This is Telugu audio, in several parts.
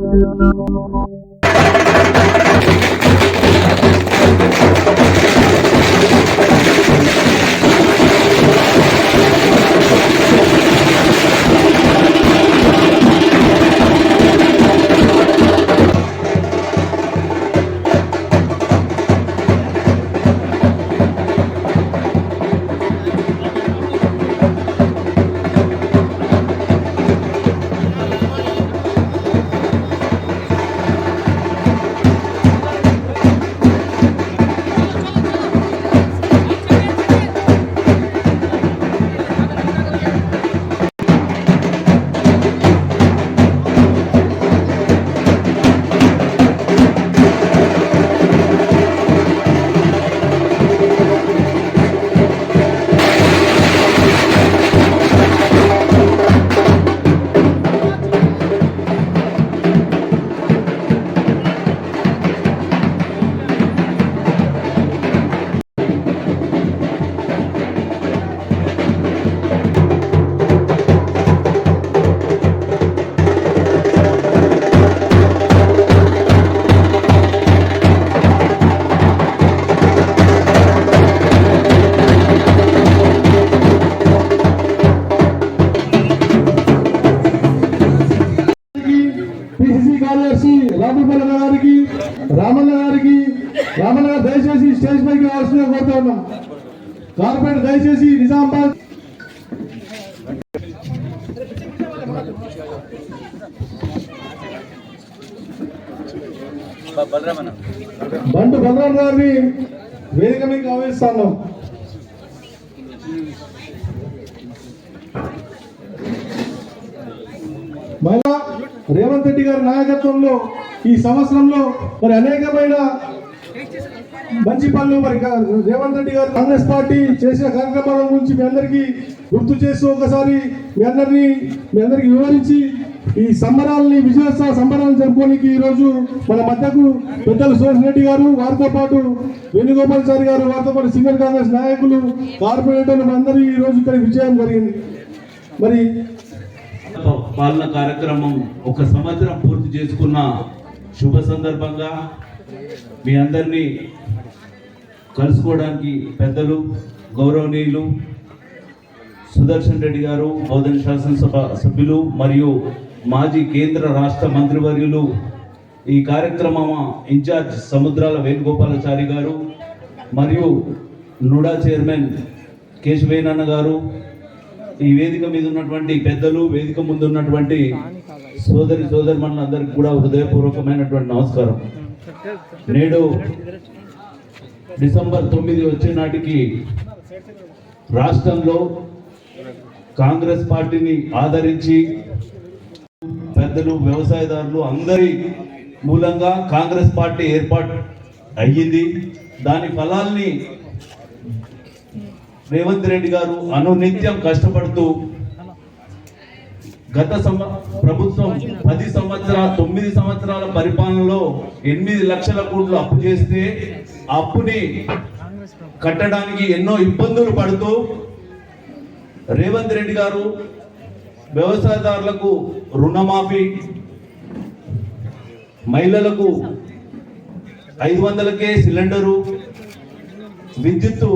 Thank you. స్టేజ్ కోరుతా ఉన్నాం కార్పొరేట్ దయచేసి నిజామాబాద్ బంటు బలరాం గారిని వేదిక మీకు ఆహ్వానిస్తాను మళ్ళా రేవంత్ రెడ్డి గారి నాయకత్వంలో ఈ సంవత్సరంలో మరి అనేకమైన మంచి పనులు మరి రేవంత్ రెడ్డి గారు కాంగ్రెస్ పార్టీ చేసిన కార్యక్రమాల గురించి మీ అందరికీ గుర్తు చేసి ఒకసారి మీ అందరినీ మీ అందరికీ వివరించి ఈ సంబరాలని విజయోత్సవ సంబరాలను జరుపుకోనికి ఈ రోజు మన మధ్యకు పెద్దలు సురేష్ రెడ్డి గారు వారితో పాటు వేణుగోపాల్చారి గారు వారితో పాటు సీనియర్ కాంగ్రెస్ నాయకులు కార్పొరేటర్లు అందరూ ఈ రోజు ఇక్కడ విజయం జరిగింది. మరి పాలన కార్యక్రమం ఒక సంవత్సరం పూర్తి చేసుకున్న శుభ సందర్భంగా మీ అందరినీ కలుసుకోవడానికి పెద్దలు గౌరవనీయులు సుదర్శన్ రెడ్డి గారు బోధన శాసనసభ సభ్యులు మరియు మాజీ కేంద్ర రాష్ట్ర మంత్రివర్యులు ఈ కార్యక్రమం ఇన్ఛార్జ్ సముద్రాల వేణుగోపాలాచారి గారు మరియు నుడా చైర్మన్ కేశవేనన్న గారు. ఈ వేదిక మీద ఉన్నటువంటి పెద్దలు వేదిక ముందు ఉన్నటువంటి సోదరి సోదరిమణులందరికీ కూడా హృదయపూర్వకమైనటువంటి నమస్కారం. నేడు డిసెంబర్ తొమ్మిది వచ్చే నాటికి రాష్ట్రంలో కాంగ్రెస్ పార్టీని ఆదరించి పెద్దలు వ్యవసాయదారులు అందరి మూలంగా కాంగ్రెస్ పార్టీ ఏర్పాటు అయ్యింది. దాని ఫలాల్ని రేవంత్ రెడ్డి గారు అనునిత్యం కష్టపడుతూ గత సంవ ప్రభుత్వం పది సంవత్సరాల తొమ్మిది సంవత్సరాల పరిపాలనలో ఎనిమిది లక్షల కోట్లు అప్పు చేస్తే అప్పుని కట్టడానికి ఎన్నో ఇబ్బందులు పడుతూ రేవంత్ రెడ్డి గారు వ్యవసాయదారులకు రుణమాఫీ మహిళలకు ఐదు వందలకే సిలిండరు విద్యుత్తు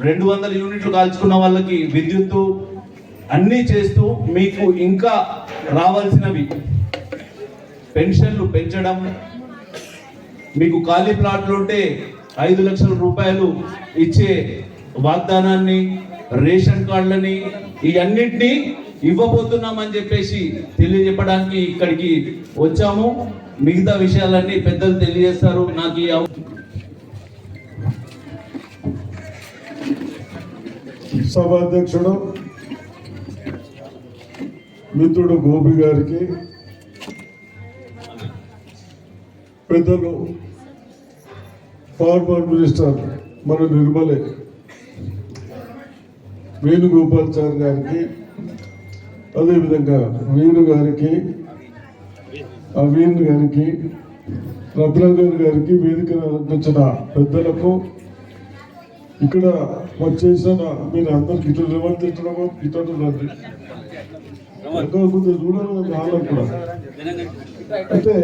రెండు వందల యూనిట్లు కాల్చుకున్న వాళ్ళకి విద్యుత్తు అన్నీ చేస్తూ మీకు ఇంకా రావాల్సినవి. పెన్షన్లు పెంచడం మీకు ఖాళీ ప్లాట్లు ఉంటే ఐదు లక్షల రూపాయలు ఇచ్చే వాగ్దానాన్ని రేషన్ కార్డులని ఇవన్నింటినీ ఇవ్వబోతున్నామని చెప్పేసి తెలియజెప్పడానికి ఇక్కడికి వచ్చాము. మిగతా విషయాలన్నీ పెద్దలు తెలియజేస్తారు. నాకు ఈ సభాధ్యక్షుడు మిత్రుడు గోపి గారికి పెద్దలు ఫార్మర్ మినిస్టర్ మన నిర్మలే వేణుగోపాల్చారి గారికి అదేవిధంగా వేణు గారికి అవీన్ గారికి రత్నాకర్ గారికి వేదికను అలంకరించిన పెద్దలకు ఇక్కడ వచ్చేసిన మీరు అందరికి ఇటు నివర్తించడము ఇటు రండి కాకపోతే చూడాలి వాళ్ళకు కూడా అయితే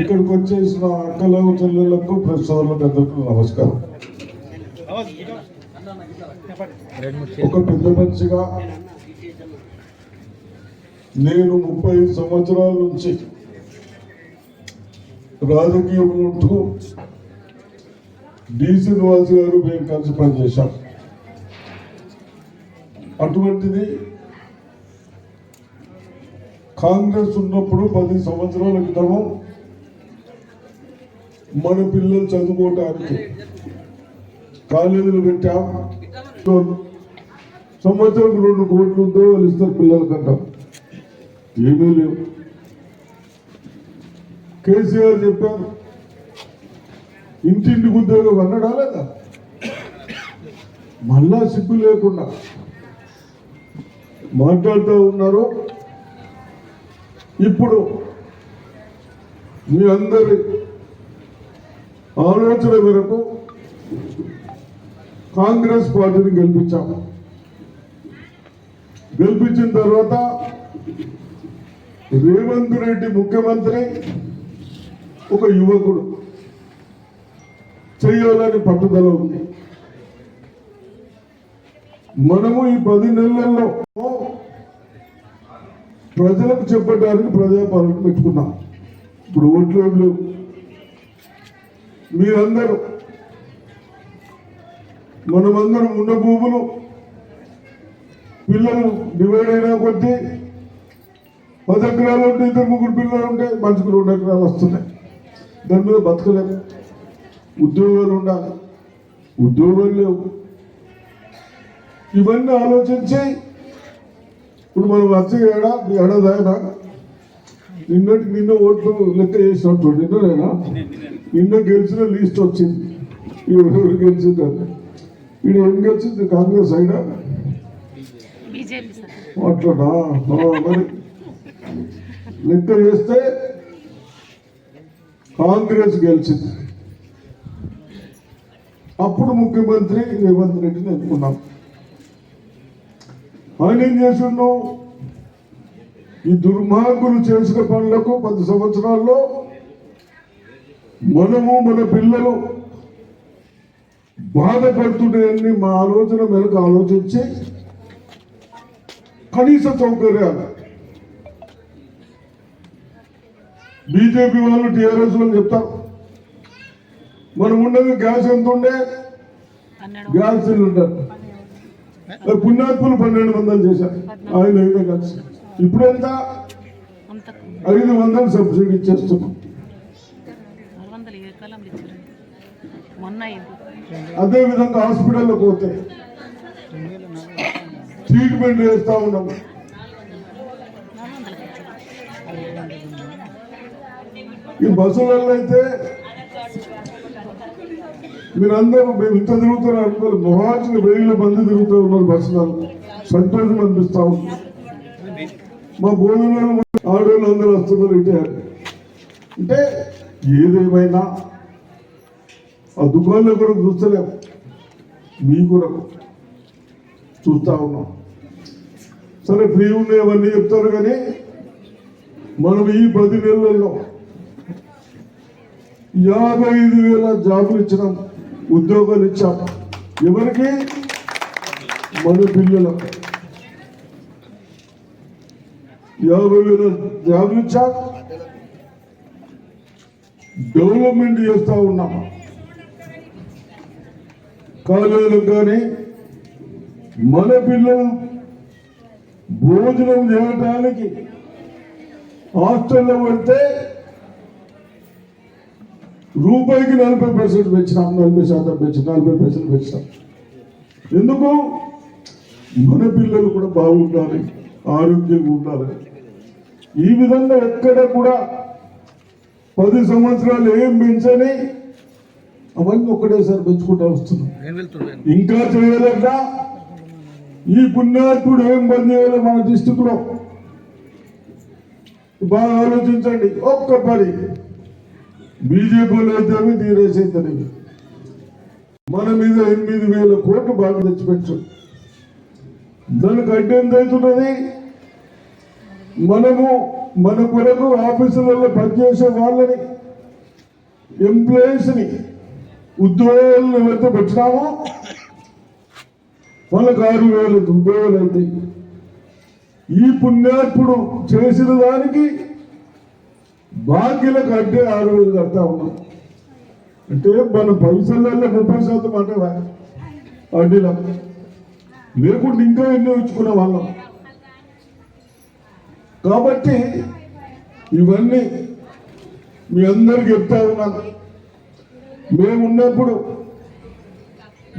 ఇక్కడికి వచ్చేసిన అక్కలకు చెల్లెళ్ళకు ప్రశ్నలకు అందరికీ నమస్కారం ఒక పెద్ద మనిషిగా నేను ముప్పై సంవత్సరాల నుంచి రాజకీయంలో ఉంటూ డీసీ నివాస్ గారు మేము కలిసి పనిచేశాం. అటువంటిది కాంగ్రెస్ ఉన్నప్పుడు పది సంవత్సరాల క్రితము మన పిల్లలు చదువుకోవటానికి కాలేజీలు పెట్టాం. సంవత్సరం రెండు కోట్లు ఉద్యోగాలు ఇస్తారు పిల్లలకంటాం ఏమీ లేవు. కేసీఆర్ చెప్పారు ఇంటింటికి ఉద్యోగం అన్నాడా లేదా? మళ్ళా సిగ్గు లేకుండా మాట్లాడుతూ ఉన్నారు ఇప్పుడు మీ అందరి ఆలోచన మేరకు కాంగ్రెస్ పార్టీని గెలిపించాము. గెలిపించిన తర్వాత రేవంత్ రెడ్డి ముఖ్యమంత్రి ఒక యువకుడు. చేయాలని పట్టుదల ఉంది. మనము ఈ పది నెలల్లో ప్రజలకు చెప్పడానికి ప్రజాపాలన పెట్టుకున్నాం. ఇప్పుడు ఓట్లు లేవు. మీరందరూ మనమందరం ఉన్న భూములు పిల్లలు డివైడ్ అయినా కొద్దీ పది ఎకరాలు ఉంటే ఇద్దరు ముగ్గురు పిల్లలు ఉంటే మనిషికి రెండు ఎకరాలు వస్తున్నాయి. దాని మీద బతకలేము. ఉద్యోగాలు ఉండాలి. ఉద్యోగాలు లేవు. ఇవన్నీ ఆలోచించి ఇప్పుడు మనం వచ్చి ఏడా? మీ ఏడాదైనా నిన్నటి నిన్న ఓట్లు లెక్క చేసినట్టు నిన్ననైనా? నిన్న గెలిచిన లిస్ట్ వచ్చింది. ఎవరెవరు గెలిచిందని వీడు ఏం గెలిచింది? కాంగ్రెస్ అయినా అట్లా అట్లనా మరి లెక్క చేస్తే కాంగ్రెస్ గెలిచింది. అప్పుడు ముఖ్యమంత్రి రేవంత్ రెడ్డిని ఎన్నుకున్నాం. ఆయన ఏం చేసిండు? ఈ దుర్మార్గులు చేసిన పనులకు పది సంవత్సరాల్లో మనము మన పిల్లలు బాధపడుతున్నాయని మా ఆలోచన మేరకు ఆలోచించి కనీస సౌకర్యాలు. బీజేపీ వాళ్ళు టీఆర్ఎస్ వాళ్ళు చెప్తారు మనం ఉండగా గ్యాస్ ఎంత ఉండే? Gas cylinder. మరి పుణ్యాత్ములు పన్నెండు వందలు చేశారు. ఆయన అయితే కలిసి. ఇప్పుడు ఎంత? ఐదు వందలు సబ్సిడీ ఇచ్చేస్తున్నాం. అదే విధంగా హాస్పిటల్లో పోతే ట్రీట్మెంట్ చేస్తా ఉన్నాం. ఈ బస్సులలో అయితే మీరందరూ మేము ఇంత తిరుగుతున్నారు అనుకోరు మొహాచిన వేల మంది తిరుగుతూ ఉన్నారు బస్సులలో సంతోషం అనిపిస్తా ఉంది. మా భోజనంలో ఆడవాళ్ళు అందరూ వస్తున్నారు ఇటే. అంటే ఏదేమైనా ఆ దుకాణంలో కూడా చూస్తలేం. మీ కొరకు చూస్తా ఉన్నాం. సరే ఫ్రీ ఉన్నాయి అవన్నీ చెప్తారు కానీ మనం ఈ పది నెలల్లో యాభై ఐదు వేల జాబులు ఇచ్చినాం. ఉద్యోగాలు ఇచ్చాం. ఎవరికి? మన పిల్లలకు. యాభై వేల జాబులు ఇచ్చాం. డెవలప్మెంట్ చేస్తా ఉన్నాం. కాలేజీలకు కానీ మన పిల్లలు భోజనం చేయడానికి హాస్టల్లో పడితే రూపాయికి నలభై పర్సెంట్ పెంచినాం నలభై శాతం పెంచినాం నలభై పర్సెంట్ పెంచినాం. ఎందుకు? మన పిల్లలు కూడా బాగుండాలి ఆరోగ్యంగా ఉండాలి. ఈ విధంగా ఎక్కడ కూడా పది సంవత్సరాలు ఏం పెంచని అవన్నీ ఒకటేసారి పెంచుకుంటూ వస్తున్నాం. ఇంకా చేయలేక ఈ పుణ్యాత్ముడు ఏం పని చేయాలి మన డిస్టిక్లో బాగా ఆలోచించండి ఒక్క పని బీజేపీలో అయితే తీరేసేద్దనేవి మన మీద ఎనిమిది వేల కోట్లు బాగా తెచ్చిపెట్టు దానికి అడ్డు ఎంత అవుతున్నది? మనము మన కొరకు ఆఫీసులలో పనిచేసే వాళ్ళని ఎంప్లాయీస్ని ఉద్యోగాలను ఎవరైతే పెట్టినామో వాళ్ళకి ఆరు వేలు ఉద్యోగాలు అవుతాయి. ఈ పుణ్యార్పుడు చేసిన దానికి బాకీలకు అడ్డే ఆరు వేలు కడతా ఉన్నాం. అంటే మన పైసలలో ముప్పై శాతం అంటే అడ్డీలో? లేకుండా ఇంకా ఎన్నో ఇచ్చుకునే వాళ్ళం. కాబట్టి ఇవన్నీ మీ అందరికి చెప్తా ఉన్నాను మేమున్నప్పుడు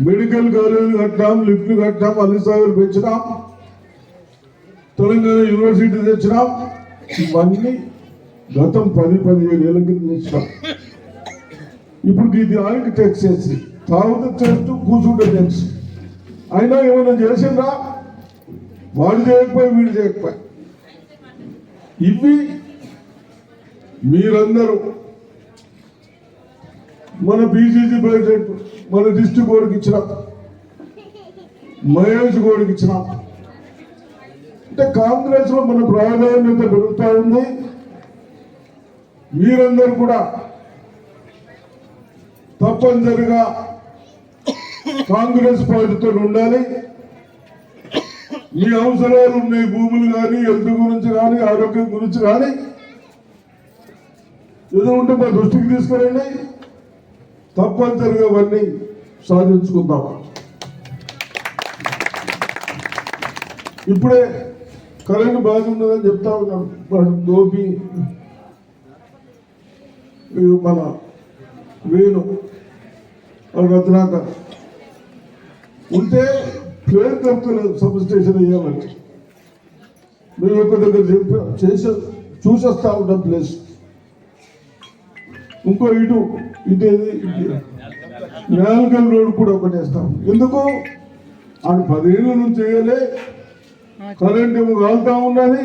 మెడికల్ కాలేజీలు కట్టాం లిఫ్ట్లు కట్టాం అన్ని సాగులు పెంచినాం తెలంగాణ యూనివర్సిటీ తెచ్చినాం. ఇవన్నీ గతం పది పదిహేను ఏళ్ళ కింద తెచ్చినాం ఇప్పుడు ఇది ఆయనకి టెక్స్ చేసి తాగుతూ చేస్తూ కూర్చుంటే టెక్స్ అయినా ఏమైనా చేసిందా వాడు చేయకపోయి వీడు చేయకపోయి. ఇవి మీరందరూ మన బీసీసీ ప్రెసిడెంట్ మన డిస్ట్రిక్ట్ బోర్డుకి ఇచ్చిన మహేష్ గోడికి ఇచ్చిన. అంటే కాంగ్రెస్లో మన ప్రాధాన్యత పెరుగుతా ఉంది. మీరందరూ కూడా తప్పనిసరిగా కాంగ్రెస్ పార్టీతో ఉండాలి. మీ అవసరాలు ఉన్నాయి భూములు కానీ హెల్త్ గురించి కానీ ఆరోగ్యం గురించి కానీ. ఏదో ఉంటే మా దృష్టికి తీసుకురండి. తప్పనిసరిగా అవన్నీ సాధించుకుందాం. ఇప్పుడే కరెంట్ బాగున్నదని చెప్తా ఉన్నాను దోపి గోపి మన వేణు రత్నాక ఉంటే పేరు కలుపుతలేదు సబ్ స్టేషన్ అయ్యామంటే మేము ఒక దగ్గర చెప్పి చేసే చూసేస్తా ఉంటాం ప్లేస్. ఇంకో ఇటు ఇటు నేలకల్ రోడ్ కూడా ఒకటి వేస్తాం. ఎందుకు? అది పదిహేను నుంచి చేయలే. కరెంట్ ఏమో కాలుతా ఉన్నది.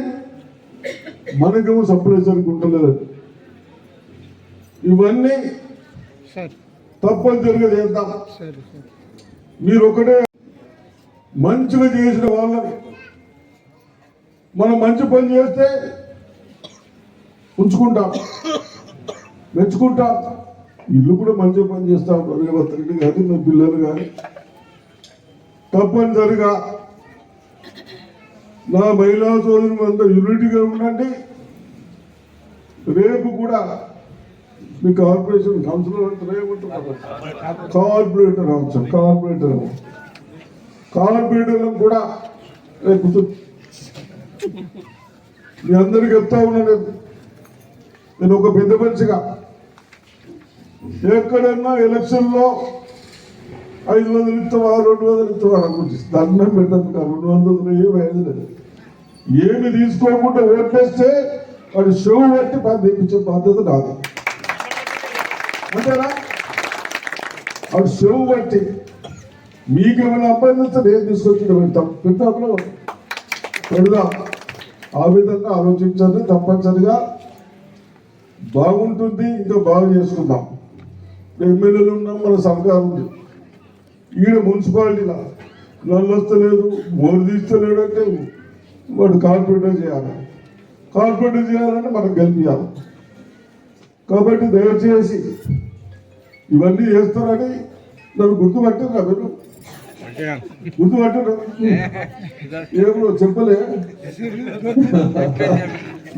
మనకేమో సప్లై సరిగ్గా ఇవన్నీ తప్పనిసరిగా చేద్దాం. మీరు ఒకటే మంచిగా చేసిన వాళ్ళని. మనం మంచి పని చేస్తే ఉంచుకుంటాం. మెచ్చుకుంటాం. ఇల్లు కూడా మంచిగా పని చేస్తా ఉంటారు రెడ్డి కానీ మీ పిల్లలు కానీ తప్పనిసరిగా నా మహిళా సోదరులు అందరూ యూనిటీగా ఉండండి. రేపు కూడా మీ కార్పొరేషన్ కౌన్సిలర్ అంటారు ఏమంటారు కార్పొరేటర్ అవసరం కార్పొరేటర్. కార్పొరేటర్లను కూడా రేపు మీ అందరికి చెప్తా ఉన్నాను నేను. ఒక పెద్ద మనిషిగా. ఎక్కడన్నా ఎలక్షన్లో ఐదు వందలు ఇస్తావా రెండు వందలు ఇస్తావా అనుకుంటుంది. దండం పెట్టదు రెండు వందలు ఏమి ఐదు లేదు. ఏమి తీసుకోకుండా ఓట్లేస్తే వాడు షో పెట్టి పని తెప్పించే బాధ్యత నాది. అంతేనా వాడు బట్టి మీకు ఏమైనా అబ్బాయిలతో నేను తీసుకొచ్చి పెడతాం పెడతాంలో పెడదాం. ఆ విధంగా ఆలోచించండి తప్పనిసరిగా బాగుంటుంది ఇంకా బాగా చేసుకుందాం. ఎమ్మెల్యేలు ఉన్నాం మన సర్కారు ఉంది. ఈడ మున్సిపాలిటీలో నల్లు వస్తలేదు మోరు తీస్తలేడు అంటే వాడు కార్పొరేటర్ చేయాలి. కార్పొరేటర్ చేయాలంటే మనకు గెలిపించాలి కాబట్టి దయచేసి ఇవన్నీ చేస్తారని నన్ను గుర్తుపట్టారా మీరు? గుర్తుపట్టరు ఏమో చెప్పలే.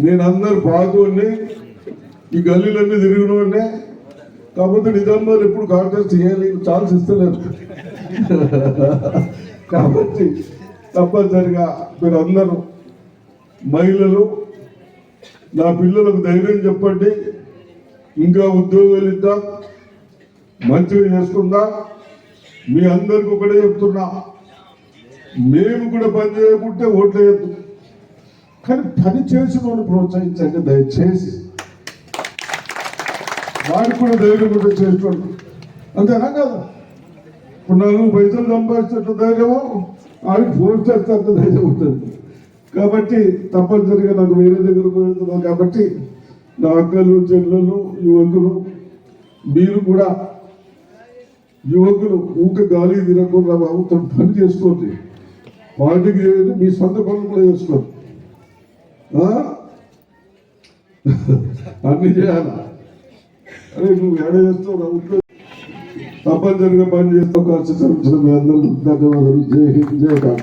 నేను అందరు బాగుండి ఈ గల్లీలన్నీ తిరిగిన కాకపోతే నిజామాబాద్ ఎప్పుడు కాంటాక్ట్ చేయాలి ఛాన్స్ ఇస్తలేదు. కాబట్టి తప్పనిసరిగా మీరు అందరూ మహిళలు నా పిల్లలకు ధైర్యం చెప్పండి. ఇంకా ఉద్యోగాలు ఇద్దాం. మంచిగా చేసుకుందాం? మీ అందరికి ఒకటే చెప్తున్నా. మేము కూడా పని చేయకుంటే ఓట్లేదు కానీ పని చేసిన వాళ్ళు ప్రోత్సహించండి దయచేసి. వాడికి కూడా ధైర్యం కూడా చేసుకోండి అంతేనా కదా? ఇప్పుడు నాలుగు పైసలు సంపాదించేట ధైర్యము? ఆడికి ఫోన్ చేస్తే అంత ధైర్యం ఉంటుంది. కాబట్టి తప్పనిసరిగా నాకు వేరే దగ్గర పోతున్నాను కాబట్టి నా అక్కలు చెల్లెలు యువకులు మీరు కూడా యువకులు ఊక గాలి తినకుండా బాబు బాబుతో పని చేసుకోండి పార్టీకి చేయదు మీ సొంత పనులు కూడా చేసుకోండి అన్ని చేయాలా? అరే నువ్వు ఎడ చేస్తావు నా తప్పనిసరిగా పని చేస్తావు ఖర్చు మీ అందరూ ధన్యవాదాలు. జై హింద్ జై కాదు